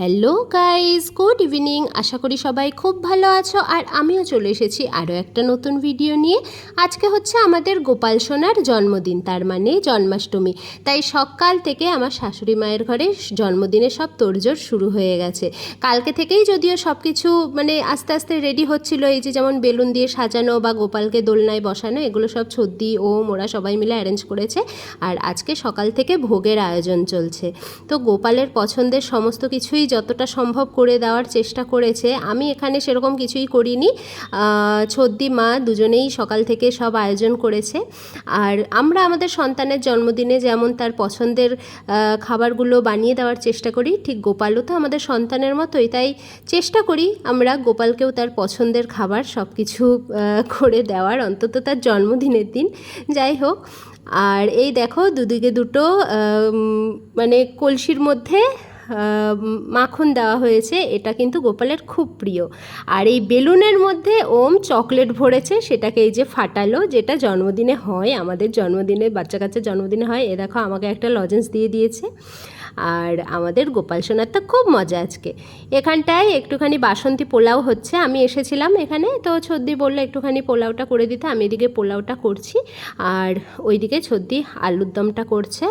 Hello guys good evening আশা করি সবাই খুব ভালো আছো আর আমিও চলে এসেছি আরও একটা নতুন ভিডিও নিয়ে। আজকে হচ্ছে আমাদের গোপাল সোনার জন্মদিন, তার মানে জন্মাষ্টমী। তাই সকাল থেকে আমার শাশুড়ি মায়ের ঘরে জন্মদিনে সব তোড়জোড় শুরু হয়ে গেছে। কালকে থেকেই যদিও সব কিছু মানে আস্তে আস্তে রেডি হচ্ছিল, এই যে যেমন বেলুন দিয়ে সাজানো বা গোপালকে দোলনায় বসানো, এগুলো সব ছদ্দি ও মোরা সবাই মিলে অ্যারেঞ্জ করেছে। আর আজকে সকাল থেকে ভোগের আয়োজন চলছে। তো গোপালের পছন্দের সমস্ত কিছুই যতটা সম্ভব করে দেওয়ার চেষ্টা করেছে। আমি এখানে সেরকম কিছুই করিনি। ছদ্দি মা দুজনেই সকাল থেকে সব আয়োজন করেছে। আর আমরা আমাদের সন্তানের জন্মদিনে যেমন তার পছন্দের খাবারগুলো বানিয়ে দেওয়ার চেষ্টা করি, ঠিক গোপালও তো আমাদের সন্তানের মতোই, তাই চেষ্টা করি আমরা গোপালকেও তার পছন্দের খাবার সব কিছু করে দেওয়ার, অন্তত তার জন্মদিনের দিন। যাই হোক, আর এই দেখো দুদিকে দুটো মানে কলসির মধ্যে মাখন দেওয়া হয়েছে, এটা কিন্তু গোপালের খুব প্রিয়। আর এই বেলুনের মধ্যে ওম চকলেট ভরেছে, সেটাকে এই যে ফাটালো, যেটা জন্মদিনে হয়, আমাদের জন্মদিনে, বাচ্চা কাচ্চার জন্মদিনে হয়, এ দেখো আমাকে একটা লজেন্স দিয়ে দিয়েছে। আর আমাদের গোপাল সোনার তো খুব মজা আজকে। এখানটায় একটুখানি বাসন্তী পোলাও হচ্ছে, আমি এসেছিলাম এখানে, তো ছদ্দি বলল একটুখানি পোলাওটা করে দিতে, আমি এদিকে পোলাওটা করছি। আর ওইদিকে ছদ্দি আলুর দমটা করছে।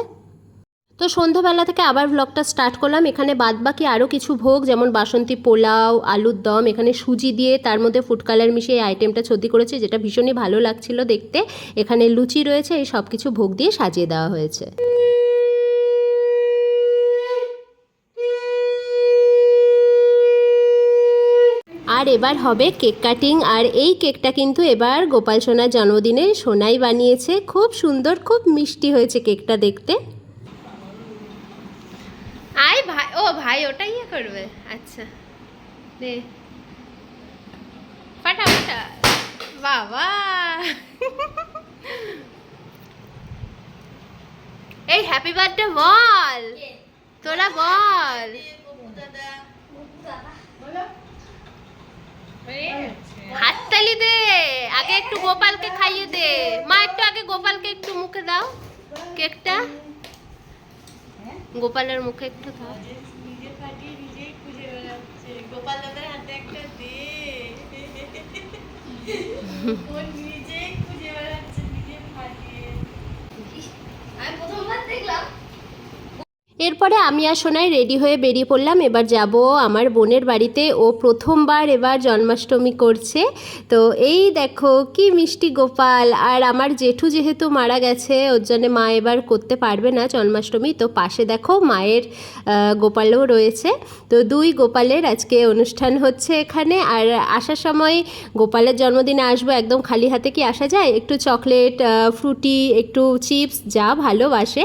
তো সন্ধ্যাবেলা থেকে আবার ভ্লগটা স্টার্ট করলাম। এখানে বাদ বাকি আরও কিছু ভোগ, যেমন বাসন্তী পোলাও, আলুর দম, এখানে সুজি দিয়ে তার মধ্যে ফুড কালার মিশিয়ে এই আইটেমটা ছদি করেছে, যেটা ভীষণই ভালো লাগছিল দেখতে। এখানে লুচি রয়েছে, এই সব কিছু ভোগ দিয়ে সাজিয়ে দেওয়া হয়েছে। আর এবার হবে কেক কাটিং আর এই কেকটা কিন্তু এবার গোপাল সোনার জন্মদিনে সোনাই বানিয়েছে। খুব সুন্দর, খুব মিষ্টি হয়েছে কেকটা দেখতে। করবে? আচ্ছা। দে। ফাটা ফাটা। বাবা। এই হ্যাপি বার্থডে বল। তোরা বল। হাততালি দে। আগে একটু গোপালকে খাইয়ে দে। মা একটু আগে গোপালকে একটু মুখে দাও। কেকটা। গোপালের মুখে একটু দাও। নিজে ফাটিয়ে নিজেই খুঁজে বেড়াচ্ছে গোপাল দাদার হাতে একটা দে ও নিজেই খুঁজে বেড়াচ্ছে নিজে ফাটিয়ে আমি প্রথমবার দেখলাম এরপরে আমি আর সোনাই রেডি হয়ে বেরিয়ে পড়লাম। এবার যাব আমার বোনের বাড়িতে। ও প্রথমবার এবার জন্মাষ্টমী করছে। তো এই দেখো কি মিষ্টি গোপাল। আর আমার জেঠু যেহেতু মারা গেছে, ওর জন্য মা এবার করতে পারবে না জন্মাষ্টমী। তো পাশে দেখো মায়ের গোপালও রয়েছে। তো দুই গোপালের আজকে অনুষ্ঠান হচ্ছে এখানে। আর আসার সময় গোপালের জন্মদিনে আসব একদম খালি হাতে কি আসা যায়? একটু চকলেট ফ্রুটি, একটু চিপস, যা ভালোবাসে।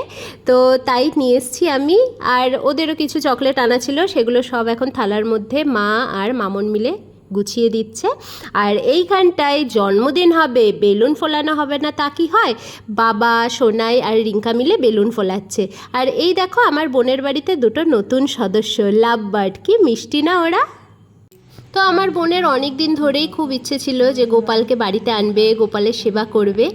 তো তাই নিয়ে এসেছি আমি। আর ওদেরও কিছু চকলেট আনা ছিল, সেগুলো সব এখন থালার মধ্যে মা আর মামন মিলে গুছিয়ে দিচ্ছে। আর এইখানটায় জন্মদিন হবে, বেলুন ফোলানো হবে না তা কি হয়? বাবা, সোনাই আর রিঙ্কা মিলে বেলুন ফোলাচ্ছে। আর এই দেখো, আমার বোনের বাড়িতে দুটো নতুন সদস্য লাভ বার্ড কি মিষ্টি না ওরা? তো আমার বোনের অনেক দিন ধরেই খুব ইচ্ছে ছিল যে গোপালকে বাড়িতে আনবে, গোপালের সেবা করবে।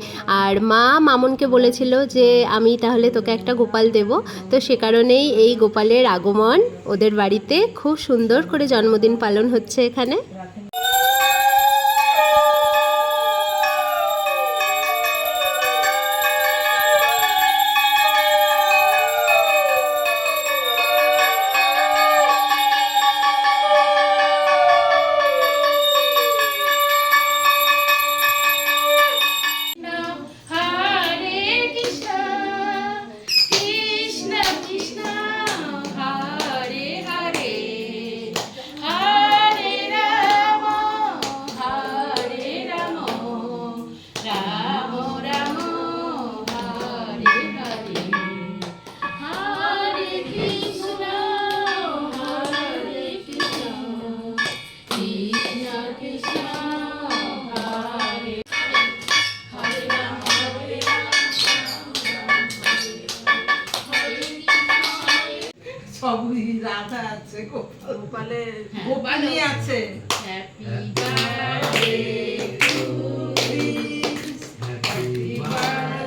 আর মা মামনকে বলেছিল যে, আমি তাহলে তোকে একটা গোপাল দেব। তো সে কারণেই এই গোপালের আগমন ওদের বাড়িতে খুব সুন্দর করে জন্মদিন পালন হচ্ছে এখানে। রাধা আছে গোপাল গোপালে গোপালই আছে happy birthday to happy birthday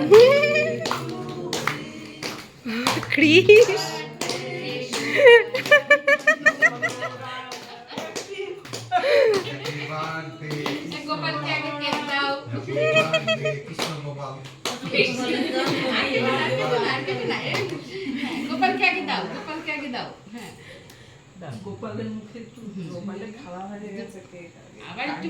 Chris Krishna Gopal গোপালকে আগে দাও গোপালকে আগে দাও হ্যাঁ গোপালের মুখে একটু গোপালের খাওয়া হয়ে গেছে কেক আবার একটু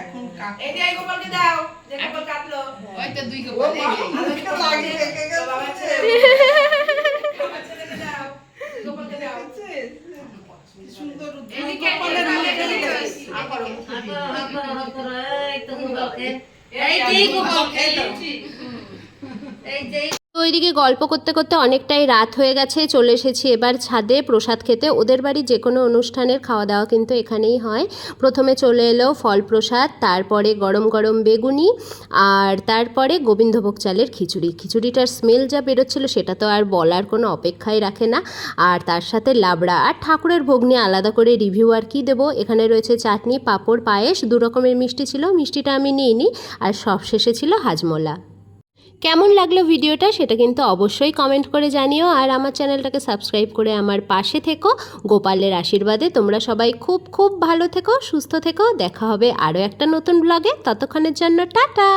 এখন এই যে গোপালকে দাও যে গোপাল কাটলো। ওই তো দুই গোপাল এই যে। আরেকটা লাগিয়ে রেখে বাবা ছেলে। আমার ছেলেকে দাও। গোপালকে দাও। সুন্দর উদ্যোগ। এদিকে, গোপালের এদিকে, মুখে এদিকে, দিয়েছে। এদিকে। এই যে গোপালকে। এই তো। ওইদিকে গল্প করতে করতে অনেকটাই রাত হয়ে গেছে, চলে এসেছি এবার ছাদে প্রসাদ খেতে। ওদের বাড়ি যে কোনো অনুষ্ঠানের খাওয়া দাওয়া কিন্তু এখানেই হয়। প্রথমে চলে এলো ফল প্রসাদ, তারপরে গরম গরম বেগুনি, আর তারপরে গোবিন্দভোগ চালের খিচুড়ি। খিচুড়িটার স্মেল যা বেরোচ্ছিল সেটা তো আর বলার কোনো অপেক্ষাই রাখে না। আর তার সাথে লাবড়া আর ঠাকুরের ভোগ নিয়ে আলাদা করে রিভিউ আর কি দেবো। এখানে রয়েছে চাটনি, পাঁপড়, পায়েস, দু রকমের মিষ্টি ছিল। মিষ্টিটা আমি নিইনি, আর সব শেষে ছিল হাজমোলা। কেমন লাগল ভিডিওটা সেটা কিন্তু অবশ্যই কমেন্ট করে জানিও আর আমার চ্যানেলটাকে সাবস্ক্রাইব করে আমার পাশে থেকো। গোপালের আশীর্বাদে তোমরা সবাই খুব খুব ভালো থেকো, সুস্থ থেকো। দেখা হবে আরও একটা নতুন ব্লগে ততক্ষণের জন্য টাটা!